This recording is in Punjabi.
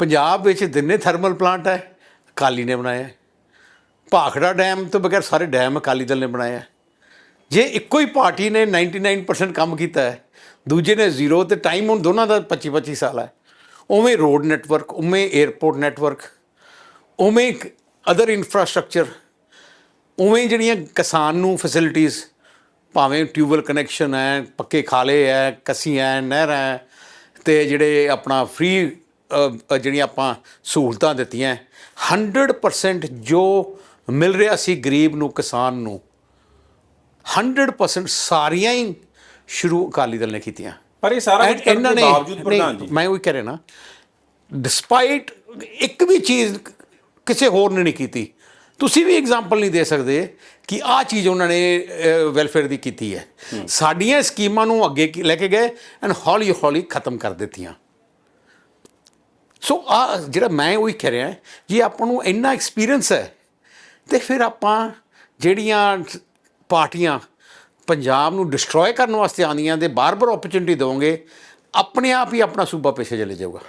ਪੰਜਾਬ ਵਿੱਚ ਦਿਨੇ ਥਰਮਲ ਪਲਾਂਟ ਹੈ, ਅਕਾਲੀ ਨੇ ਬਣਾਇਆ ਭਾਖੜਾ ਡੈਮ ਤੋਂ ਬਗੈਰ ਸਾਰੇ ਡੈਮ ਅਕਾਲੀ ਦਲ ਨੇ ਬਣਾਇਆ ਹੈ। ਜੇ ਇੱਕੋ ਹੀ ਪਾਰਟੀ ਨੇ 99% ਕੰਮ ਕੀਤਾ ਹੈ, ਦੂਜੇ ਨੇ ਜ਼ੀਰੋ ਤੇ ਟਾਈਮ ਹੁਣ ਦੋਨਾਂ ਦਾ 25 25 ਸਾਲ ਹੈ ਉਵੇਂ ਰੋਡ ਨੈਟਵਰਕ, ਉਵੇਂ 에어ਪੋਰਟ ਨੈਟਵਰਕ, ਉਵੇਂ ਅਦਰ ਇਨਫਰਾਸਟ੍ਰਕਚਰ ਉਵੇਂ ਜਿਹੜੀਆਂ ਕਿਸਾਨ ਨੂੰ ਫੈਸਿਲਿਟੀਆਂ ਭਾਵੇਂ ਟਿਊਬਲ ਕਨੈਕਸ਼ਨ ਹੈ, ਪੱਕੇ ਖਾਲੇ ਹੈ ਕੱਸੀਆਂ ਹੈ, ਨਹਿਰਾਂ ਹੈ, ਤੇ ਜਿਹੜੇ ਆਪਣਾ ਫ੍ਰੀ ਜਿਹੜੀਆਂ ਆਪਾਂ ਸਹੂਲਤਾਂ ਦਿੱਤੀਆਂ 100% ਜੋ ਮਿਲ ਰਿਹਾ ਸੀ ਗਰੀਬ ਨੂੰ ਕਿਸਾਨ ਨੂੰ 100% ਸਾਰੀਆਂ ਹੀ ਸ਼ੁਰੂ ਅਕਾਲੀ ਦਲ ਨੇ ਕੀਤੀਆਂ। ਪਰ ਇਹ ਸਾਰਾ ਕੁਝ ਕਰਨ ਦੇ ਬਾਵਜੂਦ ਪ੍ਰਧਾਨ ਨਹੀਂ, ਜੀ। ਮੈਂ ਉਹ ਕਹਿ ਰਿਹਾ ਨਾ ਡਿਸਪਾਈਟ ਇੱਕ ਵੀ ਚੀਜ਼ ਕਿਸੇ ਹੋਰ ਨੇ ਨਹੀਂ ਕੀਤੀ। ਤੁਸੀਂ ਵੀ ਐਗਜ਼ਾਮਪਲ ਨਹੀਂ ਦੇ ਸਕਦੇ ਕਿ ਆਹ ਚੀਜ਼ ਉਹਨਾਂ ਨੇ ਵੈਲਫੇਅਰ ਦੀ ਕੀਤੀ ਹੈ। ਸਾਡੀਆਂ ਸਕੀਮਾਂ ਨੂੰ ਅੱਗੇ ਲੈ ਕੇ ਗਏ ਐਂਡ ਹੌਲੀ ਹੌਲੀ ਖਤਮ ਕਰ ਦਿੱਤੀਆਂ। ਸੋ ਆ ਜਿਹੜਾ ਮੈਂ ਉਹੀ ਕਹਿ ਰਿਹਾ, ਜੇ ਆਪਾਂ ਨੂੰ ਇੰਨਾ ਐਕਸਪੀਰੀਅੰਸ ਹੈ, ਤੇ ਫਿਰ ਆਪਾਂ ਜਿਹੜੀਆਂ ਪਾਰਟੀਆਂ ਪੰਜਾਬ ਨੂੰ ਡਿਸਟਰੋਏ ਕਰਨ ਵਾਸਤੇ ਆਉਂਦੀਆਂ, ਤੇ ਬਾਰ-ਬਾਰ ਓਪਰਚੁਨਿਟੀ ਦੇਵੋਗੇ, ਆਪਣੇ ਆਪ ਹੀ ਆਪਣਾ ਸੂਬਾ ਪਿੱਛੇ ਚਲੇ ਜਾਊਗਾ।